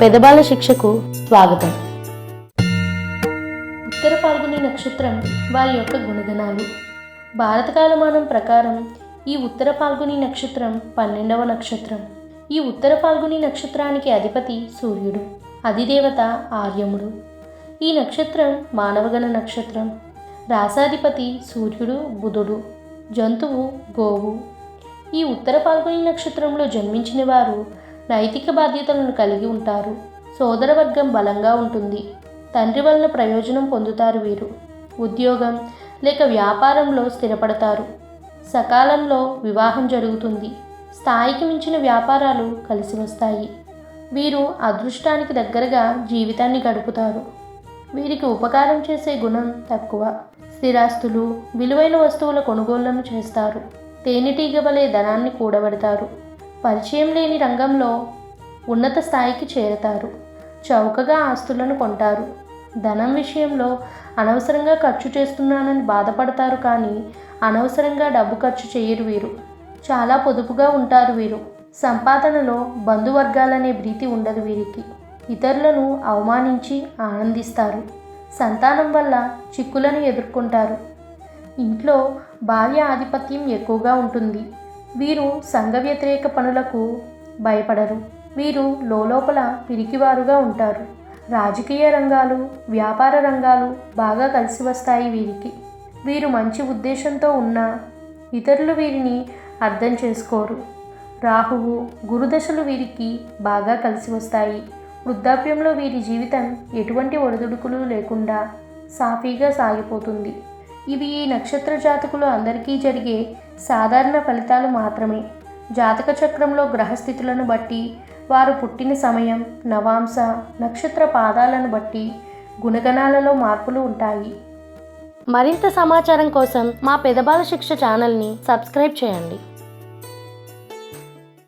పెదబాల శిక్షకు స్వాగతం. ఉత్తర పాల్గొనే నక్షత్రం వారి యొక్క గుణగణాలు. భారత కాలమానం ప్రకారం ఈ ఉత్తర పాల్గొని నక్షత్రం పన్నెండవ నక్షత్రం. ఈ ఉత్తర పాల్గొని నక్షత్రానికి అధిపతి సూర్యుడు అధిదేవత ఆర్యముడు. ఈ నక్షత్రం మానవగణ నక్షత్రం. రాసాధిపతి సూర్యుడు బుధుడు జంతువు గోవు. ఈ ఉత్తర పాల్గొని నక్షత్రంలో జన్మించిన వారు నైతిక బాధ్యతలను కలిగి ఉంటారు. సోదరవర్గం బలంగా ఉంటుంది. తండ్రి వలన ప్రయోజనం పొందుతారు వీరు. ఉద్యోగం లేక వ్యాపారంలో స్థిరపడతారు. సకాలంలో వివాహం జరుగుతుంది. స్థాయికి మించిన వ్యాపారాలు కలిసి వస్తాయి. వీరు అదృష్టానికి దగ్గరగా జీవితాన్ని గడుపుతారు. వీరికి ఉపకారం చేసే గుణం తక్కువ. స్థిరాస్తులు విలువైన వస్తువుల కొనుగోళ్ళను చేస్తారు. తేనెటీగ వలె ధనాన్ని కూడబెడతారు. పరిచయం లేని రంగంలో ఉన్నత స్థాయికి చేరతారు. చౌకగా ఆస్తులను కొంటారు. ధనం విషయంలో అనవసరంగా ఖర్చు చేస్తున్నానని బాధపడతారు కానీ అనవసరంగా డబ్బు ఖర్చు చేయరు వీరు. చాలా పొదుపుగా ఉంటారు వీరు. సంపాదనలో బంధువర్గాలనే భీతి ఉండదు వీరికి. ఇతరులను అవమానించి ఆనందిస్తారు. సంతానం వల్ల చిక్కులను ఎదుర్కొంటారు. ఇంట్లో భార్య ఆధిపత్యం ఎక్కువగా ఉంటుంది. వీరు సంఘ వ్యతిరేక పనులకు భయపడరు. వీరు లోపల పిరికివారుగా ఉంటారు. రాజకీయ రంగాలు వ్యాపార రంగాలు బాగా కలిసి వస్తాయి వీరికి. వీరు మంచి ఉద్దేశంతో ఉన్నా ఇతరులు వీరిని అర్థం చేసుకోరు. రాహువు గురుదశలు వీరికి బాగా కలిసి వస్తాయి. వృద్ధాప్యంలో వీరి జీవితం ఎటువంటి ఒడిదుడుకులు లేకుండా సాఫీగా సాగిపోతుంది. ఇవి ఈ నక్షత్ర జాతకులు అందరికీ జరిగే సాధారణ ఫలితాలు మాత్రమే. జాతక చక్రంలో గ్రహస్థితులను బట్టి వారు పుట్టిన సమయం నవాంశ నక్షత్ర పాదాలను బట్టి గుణగణాలలో మార్పులు ఉంటాయి. మరింత సమాచారం కోసం మా పెదబాల శిక్ష ఛానల్ని సబ్స్క్రైబ్ చేయండి.